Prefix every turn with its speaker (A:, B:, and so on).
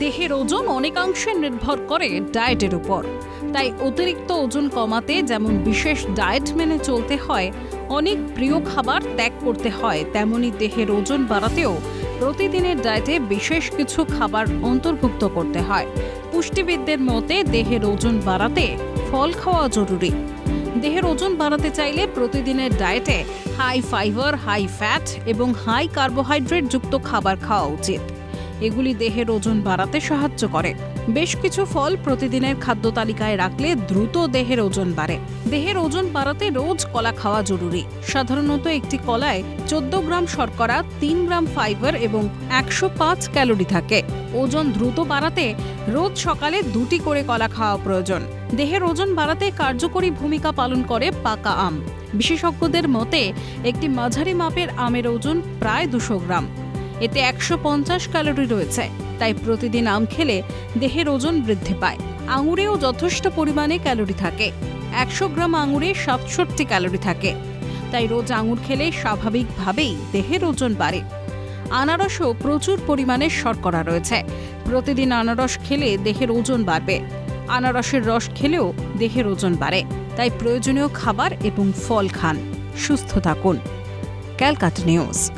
A: দেহের ওজন অনেকাংশে নির্ভর করে ডায়েটের উপর। তাই অতিরিক্ত ওজন কমাতে যেমন বিশেষ ডায়েট মেনে চলতে হয়, অনেক প্রিয় খাবার ত্যাগ করতে হয়, তেমনি দেহের ওজন বাড়াতেও প্রতিদিনের ডায়েটে বিশেষ কিছু খাবার অন্তর্ভুক্ত করতে হয়। পুষ্টিবিদদের মতে, দেহের ওজন বাড়াতে ফল খাওয়া জরুরি। দেহের ওজন বাড়াতে চাইলে প্রতিদিনের ডায়েটে হাই ফাইবার হাই ফ্যাট এবং হাই কার্বোহাইড্রেট যুক্ত খাবার খাওয়া উচিত। এগুলি দেহের ওজন বাড়াতে সাহায্য করে। বেশ কিছু ফল প্রতিদিনের খাদ্য তালিকায় রাখলে দ্রুত দেহের ওজন বাড়ে। দেহের ওজন বাড়াতে রোজ কলা খাওয়া জরুরি। সাধারণত একটি কলায় চোদ্দ গ্রাম শর্করা, তিন গ্রাম ফাইবার এবং একশো পাঁচ ক্যালোরি থাকে। ওজন দ্রুত বাড়াতে রোজ সকালে দুটি করে কলা খাওয়া প্রয়োজন। দেহের ওজন বাড়াতে কার্যকরী ভূমিকা পালন করে পাকা আম। বিশেষজ্ঞদের মতে, একটি মাঝারি মাপের আমের ওজন প্রায় দুশো গ্রাম। এতে একশো পঞ্চাশ ক্যালোরি রয়েছে। তাই প্রতিদিন আম খেলে দেহের ওজন বৃদ্ধি পায়। আঙুরেও যথেষ্ট পরিমাণে ক্যালোরি থাকে। একশো গ্রাম আঙুরে সাতষট্টি ক্যালোরি থাকে। তাই রোজ আঙুর খেলে স্বাভাবিকভাবেই দেহের ওজন বাড়ে। আনারসও প্রচুর পরিমাণে শর্করা রয়েছে। প্রতিদিন আনারস খেলে দেহের ওজন বাড়বে। আনারসের রস খেলেও দেহের ওজন বাড়ে। তাই প্রয়োজনীয় খাবার এবং ফল খান। সুস্থ থাকুন। ক্যালকাটা নিউজ।